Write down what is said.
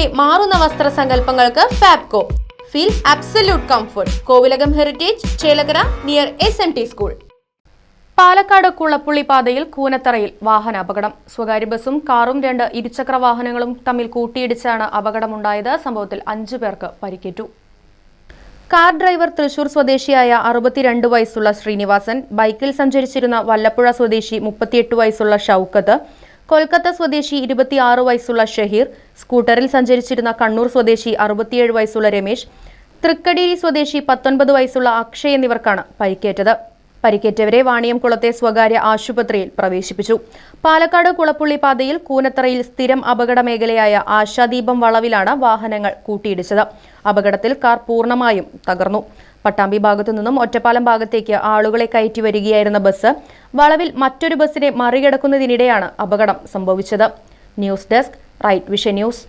ട്രെൻഡിലൂടെ മാറുന്ന വസ്ത്രസങ്കല്പങ്ങൾക്ക് Fabco. Feel absolute comfort Kovilakam heritage Chelakara near S M T school Palakkad Kulappully പാതയിൽ കൂനത്തറയിൽ വാഹനാപകടം സ്വകാര്യ ബസും കാറും രണ്ട് ഇരുചക്ര വാഹനങ്ങളും തമ്മിൽ കൂട്ടിയിടിച്ചാണ് അപകടമുണ്ടായത്. സംഭവത്തിൽ അഞ്ചു പേർക്ക് പരിക്കേറ്റു. കാർ ഡ്രൈവർ തൃശൂർ സ്വദേശിയായ അറുപത്തിരണ്ട് വയസ്സുള്ള ശ്രീനിവാസൻ ബൈക്കിൽ സഞ്ചരിച്ചിരുന്ന വല്ലപ്പുഴ സ്വദേശി മുപ്പത്തിയെട്ട് വയസ്സുള്ള ഷൌക്കത്ത് കൊൽക്കത്ത സ്വദേശി ഇരുപത്തിയാറ് വയസ്സുള്ള ഷഹീർ സ്കൂട്ടറിൽ സഞ്ചരിച്ചിരുന്ന കണ്ണൂർ സ്വദേശി അറുപത്തിയേഴ് വയസ്സുള്ള രമേശ് തൃക്കടീരി സ്വദേശി പത്തൊൻപത് വയസ്സുള്ള അക്ഷയ് എന്നിവർക്കാണ് പരിക്കേറ്റത്. പരിക്കേറ്റവരെ വാണിയംകുളത്തെ സ്വകാര്യ ആശുപത്രിയിൽ പ്രവേശിപ്പിച്ചു. പാലക്കാട് കുളപ്പുള്ളി പാതയിൽ കൂനത്തറയിൽ സ്ഥിരം അപകട മേഖലയായ ആശാദീപം വളവിലാണ് വാഹനങ്ങൾ കൂട്ടിയിടിച്ചത്. അപകടത്തിൽ കാർ പൂർണമായും തകർന്നു. പട്ടാമ്പി ഭാഗത്തു നിന്നും ഒറ്റപ്പാലം ഭാഗത്തേക്ക് ആളുകളെ കയറ്റി വരികയായിരുന്ന ബസ് വളവിൽ മറ്റൊരു ബസ്സിനെ മറികടക്കുന്നതിനിടെയാണ് അപകടം സംഭവിച്ചത്. News desk right vision news.